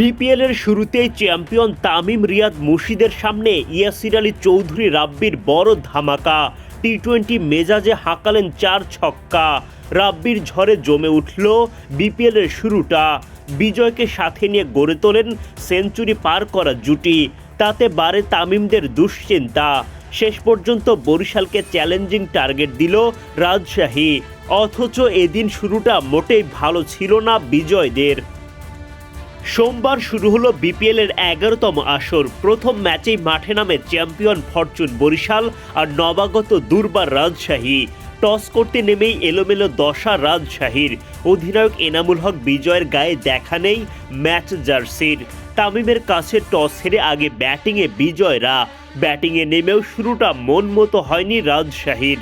BPL এর শুরুতেই champion Tamim Riyad মুর্শিদের সামনে ইয়াসির আলী চৌধুরী রাব্বির বড় ধামাকা। টি টোয়েন্টি মেজাজে হাঁকালেন চার ছক্কা। রাব্বির ঝড়ে জমে উঠল বিপিএল এর শুরুটা। বিজয়কে সাথে নিয়ে গড়ে তোলেন সেঞ্চুরি পার করা জুটি। তাতে বাড়ে তামিমদের দুশ্চিন্তা। শেষ পর্যন্ত বরিশালকে চ্যালেঞ্জিং টার্গেট দিল রাজশাহী। অথচ এদিন শুরুটা মোটেই ভালো ছিল না বিজয়দের। সোমবার শুরু হলো বিপিএল এর এগারোতম আসর। প্রথম ম্যাচেই মাঠে নামে চ্যাম্পিয়ন ফরচুন বরিশাল আর নবাগত দুর্বার রাজশাহী। টস করতে নেমেই এলোমেলো দশা রাজশাহীর। অধিনায়ক এনামুল হক বিজয়ের গায়ে দেখা নেই ম্যাচ জার্সির। তামিমের কাছে টস হেরে আগে ব্যাটিংয়ে বিজয়রা। ব্যাটিংয়ে নেমেও শুরুটা মন মতো হয়নি রাজশাহীর।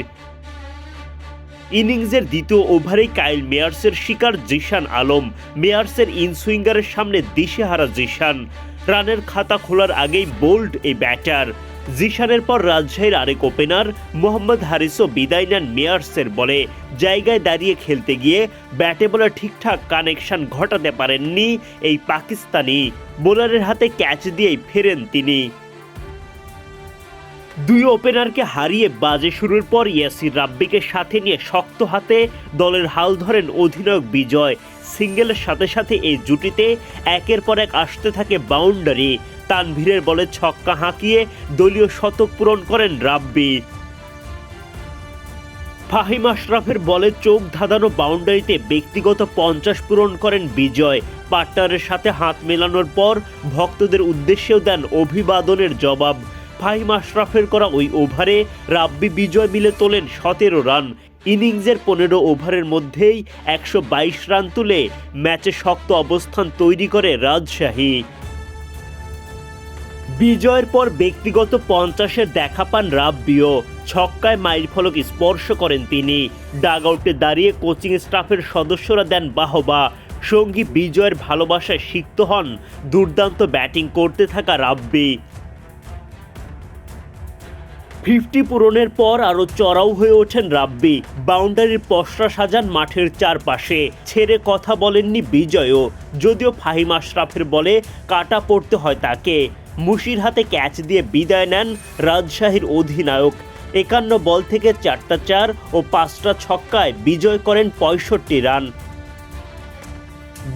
ইনিংসের দ্বিতীয় ওভারেই কাইল মেয়ার্সের শিকার জিশান আলম। মেয়ার্সের ইনসুইঙ্গারের সামনে দিশেহারা জিশান। রানের খাতা খোলার আগেই বোল্ড এই ব্যাটার। জিশানের পর রাজশাহীর আরেক ওপেনার মোহাম্মদ হারিসও বিদায় নেন মেয়ার্সের বলে। জায়গায় দাঁড়িয়ে খেলতে গিয়ে ব্যাটে বলে ঠিকঠাক কানেকশন ঘটাতে পারেননি এই পাকিস্তানি। বোলারের হাতে ক্যাচ দিয়েই ফেরেন তিনি। দুই ওপেনারকে হারিয়ে বাজে শুরুর পর ইয়াসির রাব্বিকে সাথে নিয়ে শক্ত হাতে দলের হাল ধরেন অধিনায়ক বিজয়। সিঙ্গেলের সাথে সাথে এই জুটিতে একের পর এক আসতে থাকে বাউন্ডারি তানভীরের বলে ছক্কা হাঁকিয়ে দলীয় শতক পূরণ করেন রাব্বি। ফাহিম আশরাফের বলে চোখ ধাঁধানো বাউন্ডারিতে ব্যক্তিগত পঞ্চাশ পূরণ করেন বিজয়। পার্টনারের সাথে হাত মেলানোর পর ভক্তদের উদ্দেশ্যেও দেন অভিবাদনের জবাব। ফাহিম আশরাফের করা ওই ওভারে রাব্বি বিজয় মিলে তোলেন সতেরো রান। ইনিংসের পনেরো ওভারের মধ্যেই একশো বাইশ রান তুলে ম্যাচে শক্ত অবস্থান তৈরি করে রাজশাহী। বিজয়ের পর ব্যক্তিগত পঞ্চাশের দেখা পান রাব্বিও। ছক্কায় মাইল ফলক স্পর্শ করেন তিনি। ডাগ আউটে দাঁড়িয়ে কোচিং স্টাফের সদস্যরা দেন বাহবা। সঙ্গী বিজয়ের ভালোবাসায় সিক্ত হন। দুর্দান্ত ব্যাটিং করতে থাকা রাব্বি। ফিফটি পূরণের পর আরও চড়াও হয়ে ওঠেন রাব্বি। বাউন্ডারির পশরা সাজান মাঠের চারপাশে। ছেড়ে কথা বলেননি বিজয়ও। যদিও ফাহিম আশরাফের বলে কাটা পড়তে হয় তাকে। মুশির হাতে ক্যাচ দিয়ে বিদায় নেন রাজশাহীর অধিনায়ক। একান্ন বল থেকে চারটা চার ও পাঁচটা ছক্কায় বিজয় করেন পঁয়ষট্টি রান।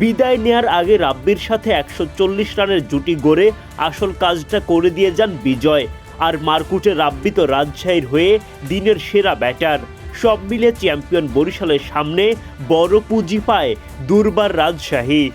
বিদায় নেয়ার আগে রাব্বির সাথে একশো চল্লিশ রানের জুটি গড়ে আসল কাজটা করে দিয়ে যান বিজয়। আর মারকুটে রাব্বিত রাজশাহীর হয়ে দিনের সেরা ব্যাটার। সব মিলে চ্যাম্পিয়ন বরিশালের সামনে বড় পুঁজি পায় দুর্বার রাজশাহী।